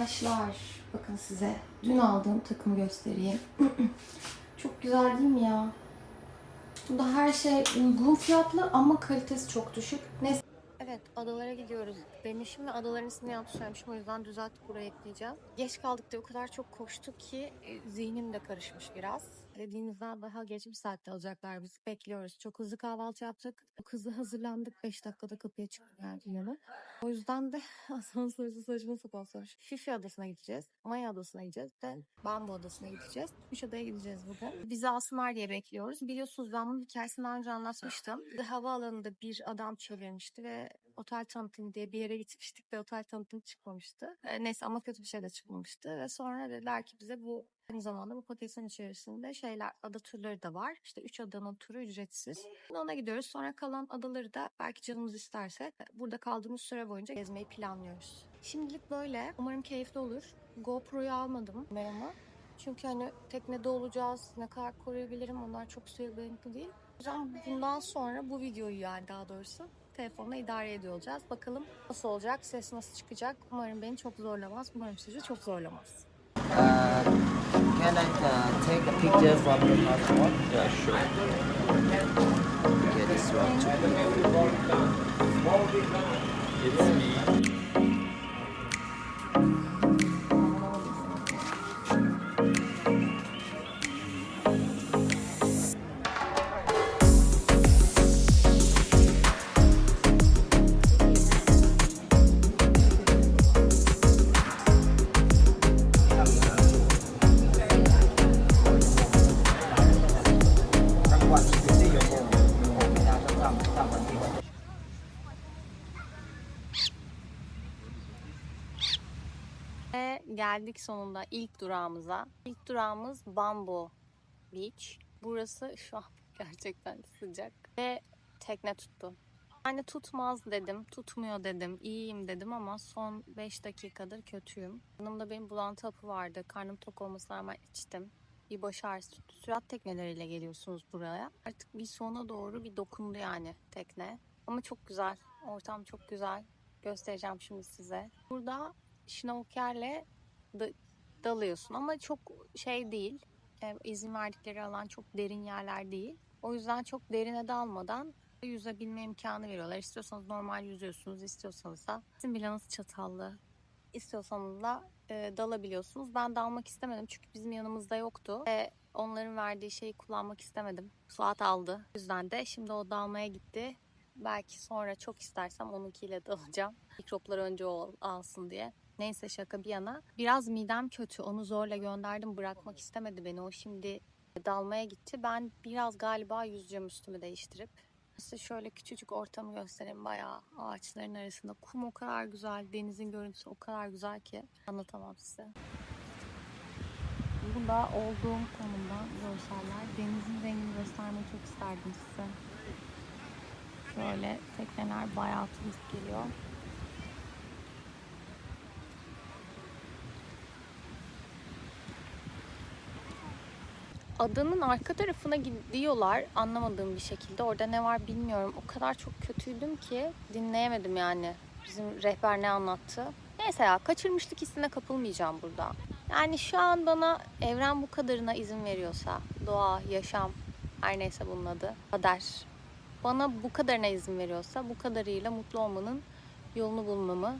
Arkadaşlar bakın size dün aldığım takımı göstereyim. çok güzel değil mi ya? Bunda her şey uygun fiyatlı ama kalitesi çok düşük. Neyse. Evet adalara gidiyoruz. Benim şimdi adaların ismini yanlış söylemişim o yüzden düzeltip buraya ekleyeceğim. Geç kaldık diye o kadar çok koştuk ki e, zihnim de karışmış biraz. Dediğinizden daha geç bir saatte alacaklar bizi. Bekliyoruz. Çok hızlı kahvaltı yaptık. Çok hızlı hazırlandık. 5 dakikada kapıya çıktık yani. O yüzden de asansörse saçma sapan sonuç. Fifi Adası'na gideceğiz. Maya Adası'na gideceğiz. De Bambu Adası'na gideceğiz. Üç adaya gideceğiz bugün. Bizi alsınlar diye bekliyoruz. Biliyorsunuz ben bunun hikayesini daha önce anlatmıştım. Havaalanında bir adam çevirmişti ve otel tanıtımı diye bir yere gitmiştik ve otel tanıtımı çıkmamıştı. E, neyse ama kötü bir şey de çıkmamıştı. Ve sonra dediler ki bize bu aynı zamanda bu paketin içerisinde şeyler, ada turları da var. İşte üç adanın turu ücretsiz. Ona gidiyoruz. Sonra kalan adaları da belki canımız isterse burada kaldığımız süre boyunca gezmeyi planlıyoruz. Şimdilik böyle. Umarım keyifli olur. GoPro'yu almadım merama. Çünkü hani teknede olacağız. Ne kadar koruyabilirim onlar çok suya dayanıklı değil. O bundan sonra bu videoyu yani daha doğrusu telefonla idare ediyor olacağız. Bakalım nasıl olacak, ses nasıl çıkacak. Umarım beni çok zorlamaz. Umarım sizi çok zorlamaz. Uh, can I uh, take a picture from the passport? Yeah, sure. Okay, this one too. It's me. Geldik sonunda ilk durağımıza. İlk durağımız Bambo Beach. Burası şu an gerçekten sıcak. Ve tekne tuttu. Yani tutmaz dedim, tutmuyor dedim, iyiyim dedim ama son 5 dakikadır kötüyüm. Yanımda benim bulantı hapı vardı. Karnım tok olmasına rağmen içtim. Bir baş ağrısı tuttu. Sürat tekneleriyle geliyorsunuz buraya. Artık bir sona doğru bir dokundu yani tekne. Ama çok güzel. Ortam çok güzel. Göstereceğim şimdi size. Burada şnorkelle da- dalıyorsun ama çok şey değil. E, izin verdikleri alan çok derin yerler değil. O yüzden çok derine dalmadan yüzebilme imkanı veriyorlar. İstiyorsanız normal yüzüyorsunuz, istiyorsanız da sizin bilanız çatallı. İstiyorsanız da e, dalabiliyorsunuz. Ben dalmak istemedim çünkü bizim yanımızda yoktu. Ve onların verdiği şeyi kullanmak istemedim. Suat aldı. O yüzden de şimdi o dalmaya gitti. Belki sonra çok istersem onunkiyle dalacağım. Mikroplar önce o alsın diye. Neyse şaka bir yana. Biraz midem kötü. Onu zorla gönderdim. Bırakmak istemedi beni. O şimdi dalmaya gitti. Ben biraz galiba yüzeceğim üstümü değiştirip. Size şöyle küçücük ortamı göstereyim. Bayağı ağaçların arasında. Kum o kadar güzel. Denizin görüntüsü o kadar güzel ki. Anlatamam size. Bu da olduğum konumdan görseller. Denizin rengini göstermeyi çok isterdim size. Şöyle tekneler bayağı turist geliyor. Adanın arka tarafına gidiyorlar anlamadığım bir şekilde. Orada ne var bilmiyorum. O kadar çok kötüydüm ki dinleyemedim yani. Bizim rehber ne anlattı. Neyse ya kaçırmışlık hissine kapılmayacağım burada. Yani şu an bana evren bu kadarına izin veriyorsa, doğa, yaşam, her neyse bunun adı, kader. Bana bu kadarına izin veriyorsa bu kadarıyla mutlu olmanın yolunu bulmamı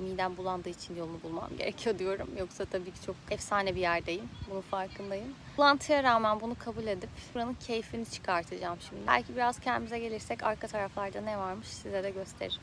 midem bulandığı için yolunu bulmam gerekiyor diyorum. Yoksa tabii ki çok efsane bir yerdeyim. Bunun farkındayım. Bulantıya rağmen bunu kabul edip buranın keyfini çıkartacağım şimdi. Belki biraz kendimize gelirsek arka taraflarda ne varmış size de gösteririm.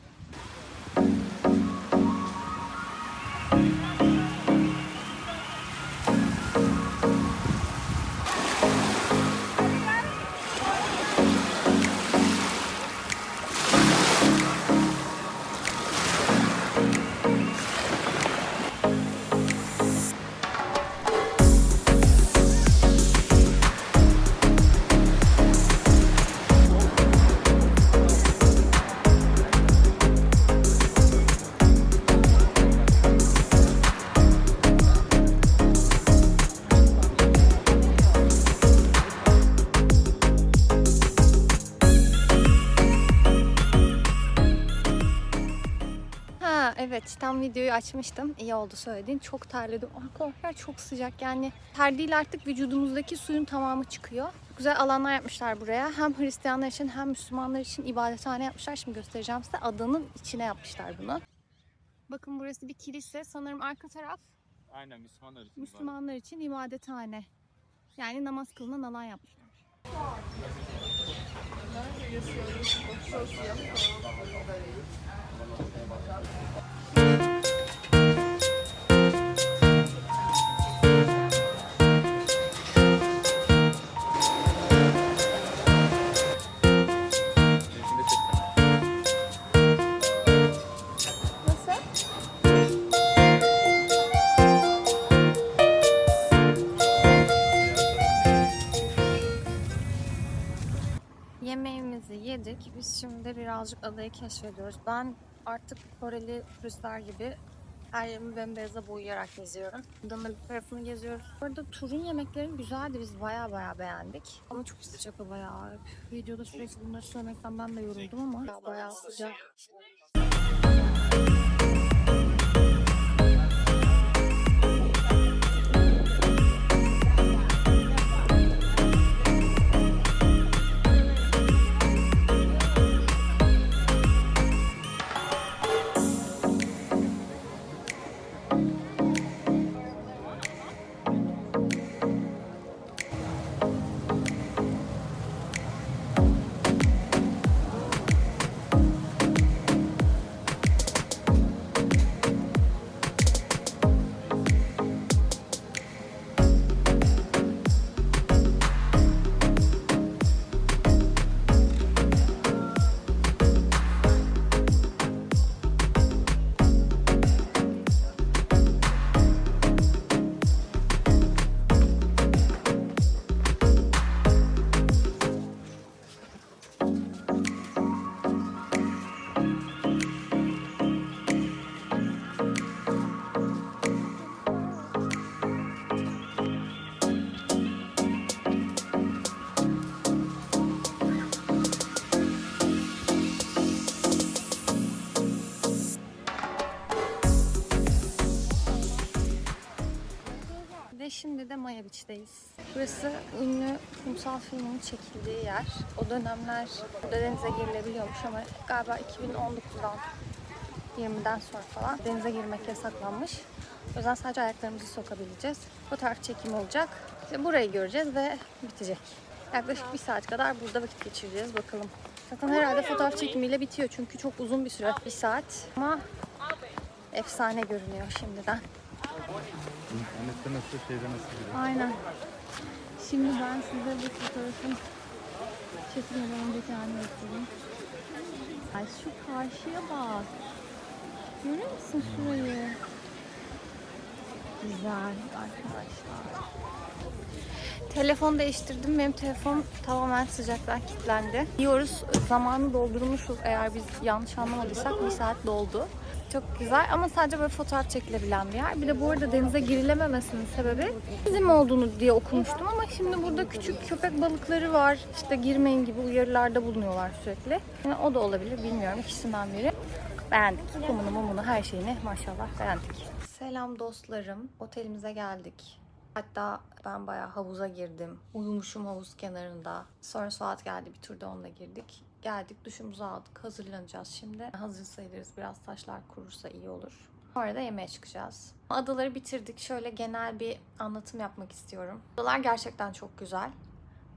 Cidden videoyu açmıştım. İyi oldu söylediğin. Çok terledim. Arkadaşlar çok sıcak. Yani ter değil artık vücudumuzdaki suyun tamamı çıkıyor. Güzel alanlar yapmışlar buraya. Hem Hristiyanlar için hem Müslümanlar için ibadethane yapmışlar. Şimdi göstereceğim size. Adanın içine yapmışlar bunu. Bakın burası bir kilise. Sanırım arka taraf Aynen Müslümanlar için. Müslümanlar için ibadethane. Yani namaz kılınan alan yapmışlar. Yemeğimizi yedik. Biz şimdi birazcık adayı keşfediyoruz. Ben artık Koreli turistler gibi her yerimi bembeyaza boyayarak geziyorum. Bir tarafını geziyoruz. Bu arada turun yemekleri güzeldi. Biz baya baya beğendik. Ama çok sıcak hava ya. Videoda sürekli bunları söylemekten ben de yoruldum ama ya bayağı sıcak. Maya. Burası ünlü kumsal filminin çekildiği yer. O dönemler burada denize girilebiliyormuş ama galiba 2019'dan 20'den sonra falan denize girmek yasaklanmış. O yüzden sadece ayaklarımızı sokabileceğiz. Fotoğraf çekimi olacak. İşte burayı göreceğiz ve bitecek. Yaklaşık bir saat kadar burada vakit geçireceğiz bakalım. Zaten herhalde fotoğraf çekimiyle bitiyor çünkü çok uzun bir süre, bir saat. Ama efsane görünüyor şimdiden. İnternette nasıl şeyde nasıl gidiyor? Aynen. Şimdi ben size bu fotoğrafın çekilmeden önceki halini göstereyim. Ay şu karşıya bak. Görüyor musun şurayı? Güzel arkadaşlar. Telefon değiştirdim. Benim telefon tamamen sıcaktan kilitlendi. Diyoruz zamanı doldurmuşuz eğer biz yanlış anlamadıysak bir saat doldu. Çok güzel ama sadece böyle fotoğraf çekilebilen bir yer. Bir de bu arada denize girilememesinin sebebi bizim olduğunu diye okumuştum ama şimdi burada küçük köpek balıkları var. İşte girmeyin gibi uyarılarda bulunuyorlar sürekli. Yani o da olabilir bilmiyorum ikisinden biri. Beğendik. Kumunu mumunu her şeyini maşallah beğendik. Selam dostlarım. Otelimize geldik. Hatta ben bayağı havuza girdim. Uyumuşum havuz kenarında. Sonra Suat geldi bir turda onunla girdik. Geldik duşumuzu aldık. Hazırlanacağız şimdi. Hazır sayılırız. Biraz taşlar kurursa iyi olur. Sonra da yemeğe çıkacağız. Adaları bitirdik. Şöyle genel bir anlatım yapmak istiyorum. Adalar gerçekten çok güzel.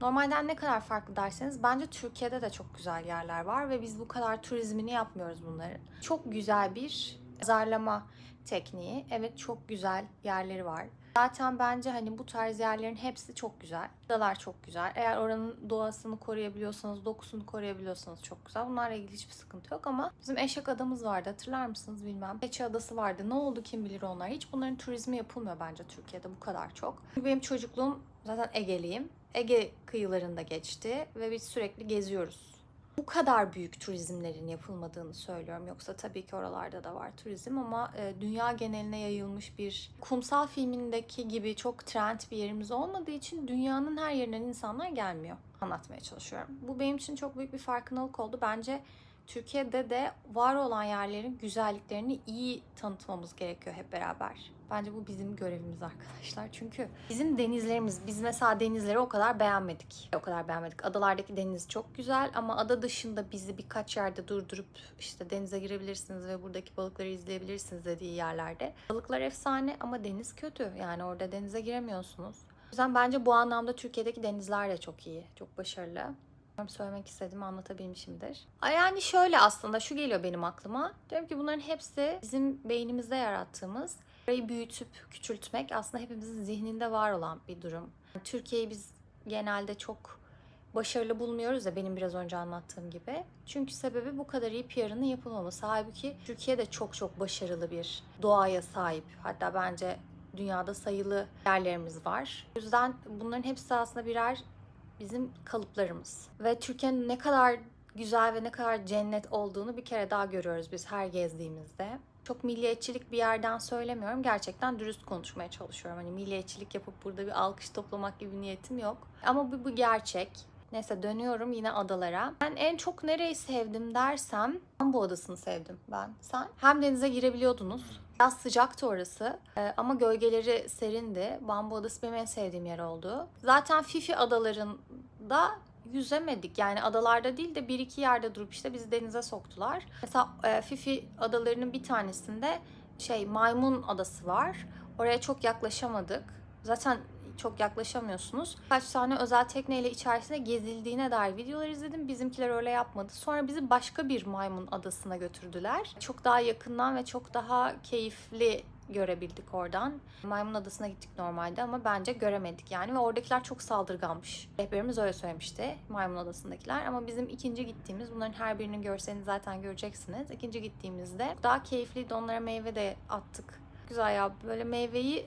Normalden ne kadar farklı derseniz bence Türkiye'de de çok güzel yerler var ve biz bu kadar turizmini yapmıyoruz bunların. Çok güzel bir zarlama tekniği. Evet çok güzel yerleri var. Zaten bence hani bu tarz yerlerin hepsi çok güzel. Adalar çok güzel. Eğer oranın doğasını koruyabiliyorsanız, dokusunu koruyabiliyorsanız çok güzel. Bunlarla ilgili hiçbir sıkıntı yok ama bizim eşek adamız vardı hatırlar mısınız bilmem. Keçi adası vardı. Ne oldu kim bilir onlar. Hiç bunların turizmi yapılmıyor bence Türkiye'de bu kadar çok. Benim çocukluğum zaten Ege'liyim. Ege kıyılarında geçti ve biz sürekli geziyoruz. Bu kadar büyük turizmlerin yapılmadığını söylüyorum. Yoksa tabii ki oralarda da var turizm ama e, dünya geneline yayılmış bir kumsal filmindeki gibi çok trend bir yerimiz olmadığı için dünyanın her yerinden insanlar gelmiyor. Anlatmaya çalışıyorum. Bu benim için çok büyük bir farkındalık oldu. Bence Türkiye'de de var olan yerlerin güzelliklerini iyi tanıtmamız gerekiyor hep beraber. Bence bu bizim görevimiz arkadaşlar. Çünkü bizim denizlerimiz, biz mesela denizleri o kadar beğenmedik. O kadar beğenmedik. Adalardaki deniz çok güzel ama ada dışında bizi birkaç yerde durdurup işte denize girebilirsiniz ve buradaki balıkları izleyebilirsiniz dediği yerlerde. Balıklar efsane ama deniz kötü. Yani orada denize giremiyorsunuz. O yüzden bence bu anlamda Türkiye'deki denizler de çok iyi, çok başarılı. Söylemek istediğimi anlatabilmişimdir. Yani şöyle aslında şu geliyor benim aklıma. Diyorum ki bunların hepsi bizim beynimizde yarattığımız Burayı büyütüp küçültmek aslında hepimizin zihninde var olan bir durum. Türkiye'yi biz genelde çok başarılı bulmuyoruz ya benim biraz önce anlattığım gibi. Çünkü sebebi bu kadar iyi PR'ının yapılmaması. Halbuki Türkiye de çok çok başarılı bir doğaya sahip. Hatta bence dünyada sayılı yerlerimiz var. O yüzden bunların hepsi aslında birer bizim kalıplarımız. Ve Türkiye'nin ne kadar güzel ve ne kadar cennet olduğunu bir kere daha görüyoruz biz her gezdiğimizde. Çok milliyetçilik bir yerden söylemiyorum. Gerçekten dürüst konuşmaya çalışıyorum. Hani milliyetçilik yapıp burada bir alkış toplamak gibi niyetim yok. Ama bu, bu gerçek. Neyse dönüyorum yine adalara. Ben en çok nereyi sevdim dersem Bambu Adası'nı sevdim ben. Sen? Hem denize girebiliyordunuz. Biraz sıcaktı orası Ee, ama gölgeleri serindi. Bambu Adası benim en sevdiğim yer oldu. Zaten Fifi adalarında yüzemedik. Yani adalarda değil de bir iki yerde durup işte bizi denize soktular. Mesela e, Fifi adalarının bir tanesinde şey maymun adası var. Oraya çok yaklaşamadık. Zaten çok yaklaşamıyorsunuz. Kaç tane özel tekneyle içerisinde gezildiğine dair videolar izledim. Bizimkiler öyle yapmadı. Sonra bizi başka bir maymun adasına götürdüler. Çok daha yakından ve çok daha keyifli görebildik oradan. Maymun Adası'na gittik normalde ama bence göremedik yani ve oradakiler çok saldırganmış. Rehberimiz öyle söylemişti Maymun Adası'ndakiler ama bizim ikinci gittiğimiz bunların her birinin görseniz zaten göreceksiniz. İkinci gittiğimizde daha keyifliydi onlara meyve de attık. Güzel ya böyle meyveyi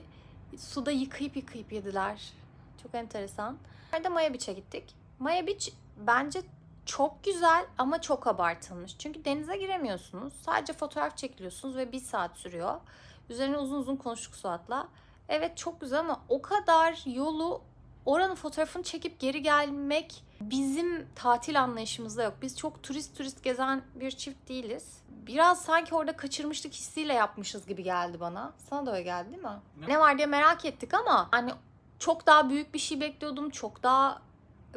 suda yıkayıp yıkayıp yediler. Çok enteresan. Nerede Maya Beach'e gittik. Maya Beach bence çok güzel ama çok abartılmış. Çünkü denize giremiyorsunuz. Sadece fotoğraf çekiliyorsunuz ve bir saat sürüyor. Üzerine uzun uzun konuştuk Suat'la. Evet çok güzel ama o kadar yolu oranın fotoğrafını çekip geri gelmek bizim tatil anlayışımızda yok. Biz çok turist turist gezen bir çift değiliz. Biraz sanki orada kaçırmışlık hissiyle yapmışız gibi geldi bana. Sana da öyle geldi değil mi? Ne? Ne var diye merak ettik ama hani çok daha büyük bir şey bekliyordum. Çok daha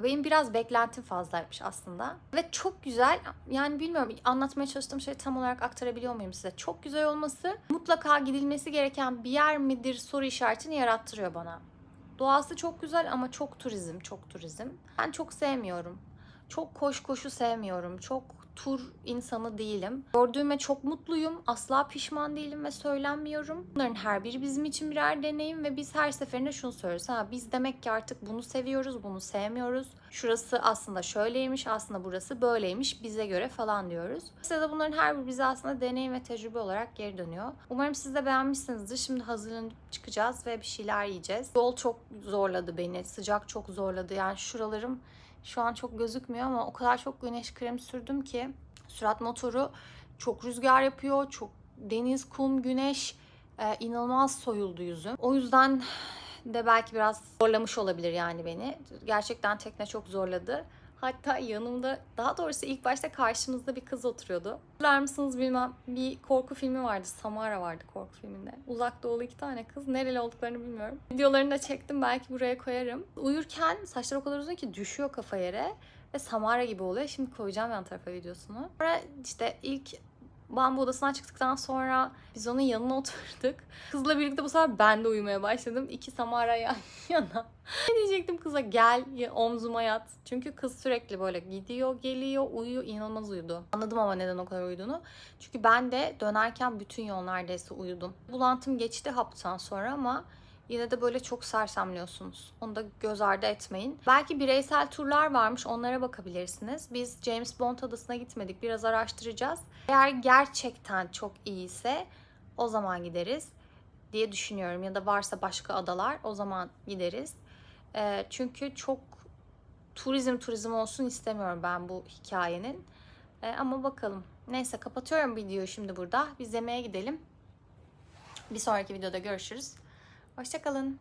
benim biraz beklentim fazlaymış aslında. Ve çok güzel. Yani bilmiyorum anlatmaya çalıştığım şeyi tam olarak aktarabiliyor muyum size? Çok güzel olması mutlaka gidilmesi gereken bir yer midir soru işaretini yarattırıyor bana. Doğası çok güzel ama çok turizm, çok turizm. Ben çok sevmiyorum. Çok koş koşu sevmiyorum. Çok tur insanı değilim. Gördüğüme çok mutluyum. Asla pişman değilim ve söylenmiyorum. Bunların her biri bizim için birer deneyim ve biz her seferinde şunu söylüyoruz. Ha biz demek ki artık bunu seviyoruz, bunu sevmiyoruz. Şurası aslında şöyleymiş, aslında burası böyleymiş bize göre falan diyoruz. Size de bunların her biri bize aslında deneyim ve tecrübe olarak geri dönüyor. Umarım siz de beğenmişsinizdir. Şimdi hazırlanıp çıkacağız ve bir şeyler yiyeceğiz. Yol çok zorladı beni. Sıcak çok zorladı. Yani şuralarım şu an çok gözükmüyor ama o kadar çok güneş kremi sürdüm ki sürat motoru çok rüzgar yapıyor. Çok deniz, kum, güneş e, inanılmaz soyuldu yüzüm. O yüzden de belki biraz zorlamış olabilir yani beni. Gerçekten tekne çok zorladı. Hatta yanımda, daha doğrusu ilk başta karşımızda bir kız oturuyordu. Hatırlar mısınız bilmem bir korku filmi vardı. Samara vardı korku filminde. Uzak doğulu iki tane kız. Nereli olduklarını bilmiyorum. Videolarını da çektim. Belki buraya koyarım. Uyurken saçları o kadar uzun ki düşüyor kafa yere. Ve Samara gibi oluyor. Şimdi koyacağım yan tarafa videosunu. Sonra işte ilk bambu odasından çıktıktan sonra biz onun yanına oturduk. Kızla birlikte bu sefer ben de uyumaya başladım. İki Samara yan yana. Ne diyecektim kıza gel omzuma yat. Çünkü kız sürekli böyle gidiyor geliyor uyuyor inanılmaz uyudu. Anladım ama neden o kadar uyuduğunu. Çünkü ben de dönerken bütün yol neredeyse uyudum. Bulantım geçti haptan sonra ama Yine de böyle çok sersemliyorsunuz. Onu da göz ardı etmeyin. Belki bireysel turlar varmış onlara bakabilirsiniz. Biz James Bond adasına gitmedik. Biraz araştıracağız. Eğer gerçekten çok iyiyse o zaman gideriz diye düşünüyorum. Ya da varsa başka adalar o zaman gideriz. Ee, çünkü çok turizm turizm olsun istemiyorum ben bu hikayenin. Ee, ama bakalım. Neyse kapatıyorum videoyu şimdi burada. Biz yemeğe gidelim. Bir sonraki videoda görüşürüz. Hoşçakalın.